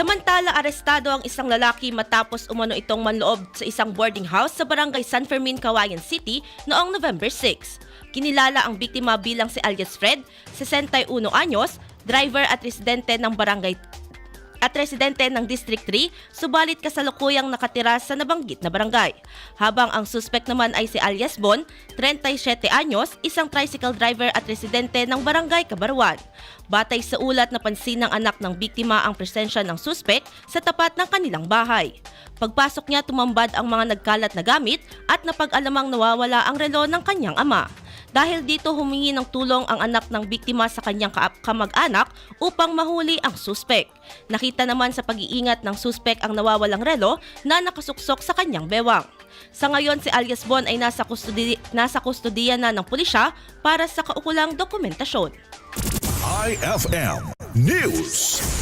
Samantala, arestado ang isang lalaki matapos umano itong manloob sa isang boarding house sa barangay San Fermin, Kawayan City noong November 6. Kinilala ang biktima bilang si alias Fred, 61 anyos, driver at residente ng barangay at residente ng District 3, subalit kasalukuyang nakatira sa nabanggit na barangay. Habang ang suspect naman ay si alias Bon, 37 anyos, isang tricycle driver at residente ng barangay Kabarwan. Batay sa ulat na pansin ng anak ng biktima ang presensya ng suspect sa tapat ng kanilang bahay. Pagpasok niya tumambad ang mga nagkalat na gamit at napag-alamang nawawala ang relo ng kanyang ama. Dahil dito humingi ng tulong ang anak ng biktima sa kanyang ka- kamag-anak upang mahuli ang suspek. Nakita naman sa pag-iingat ng suspek ang nawawalang relo na nakasuksok sa kanyang bewang. Sa ngayon, si alias Bon ay nasa, kustudi- nasa kustudiya na ng pulisya para sa kaukulang dokumentasyon. IFM News.